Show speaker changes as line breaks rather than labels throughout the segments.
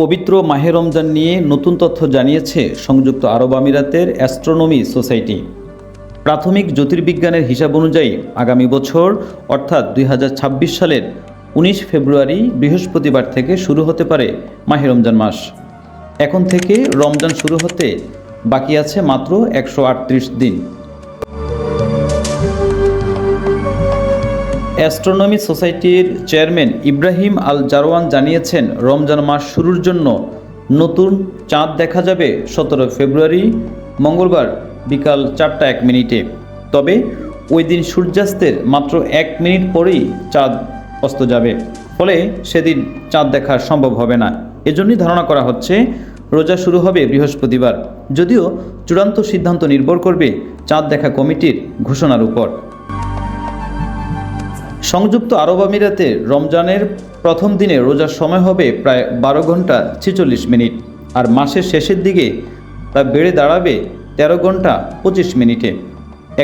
পবিত্র মাহে রমজান নিয়ে নতুন তথ্য জানিয়েছে সংযুক্ত আরব আমিরাতের অ্যাস্ট্রোনমি সোসাইটি। প্রাথমিক জ্যোতির্বিজ্ঞানের হিসাব অনুযায়ী আগামী বছর, অর্থাৎ দুই হাজার ছাব্বিশ সালের উনিশ ফেব্রুয়ারি বৃহস্পতিবার থেকে শুরু হতে পারে মাহে রমজান মাস। এখন থেকে রমজান শুরু হতে বাকি আছে মাত্র একশো আটত্রিশ দিন। অ্যাস্ট্রোনমি সোসাইটির চেয়ারম্যান ইব্রাহিম আল জারওয়ান জানিয়েছেন, রমজান মাস শুরুর জন্য নতুন চাঁদ দেখা যাবে সতেরো ফেব্রুয়ারি, মঙ্গলবার বিকাল চারটা এক মিনিটে। তবে ওই দিন সূর্যাস্তের মাত্র এক মিনিট পরেই চাঁদ অস্ত যাবে। ফলে সেদিন চাঁদ দেখা সম্ভব হবে না। এজন্যই ধারণা করা হচ্ছে, রোজা শুরু হবে বৃহস্পতিবার। যদিও চূড়ান্ত সিদ্ধান্ত নির্ভর করবে চাঁদ দেখা কমিটির ঘোষণার উপর। সংযুক্ত আরব আমিরাতে রমজানের প্রথম দিনে রোজার সময় হবে প্রায় বারো ঘণ্টা ছেচল্লিশ মিনিট, আর মাসের শেষের দিকে তা বেড়ে দাঁড়াবে তেরো ঘণ্টা পঁচিশ মিনিটে।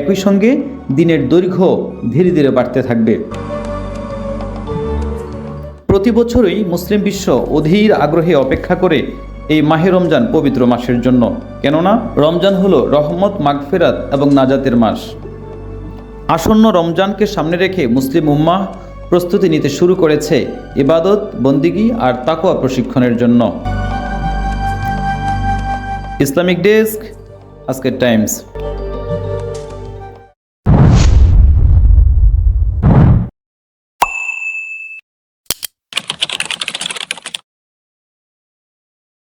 একই সঙ্গে দিনের দৈর্ঘ্য ধীরে ধীরে বাড়তে থাকবে। প্রতি বছরই মুসলিম বিশ্ব অধীর আগ্রহে অপেক্ষা করে এই মাহে রমজান পবিত্র মাসের জন্য। কেননা, রমজান হলো রহমত, মাগফেরাত এবং নাজাতের মাস। আসন্ন রমজানকে সামনে রেখে মুসলিম উম্মা প্রস্তুতি নিতে শুরু করেছে ইবাদত, বন্দিগি আর তাকোয়া প্রশিক্ষণের জন্য। ইসলামিক ডেস্ক, আজকের টাইমস।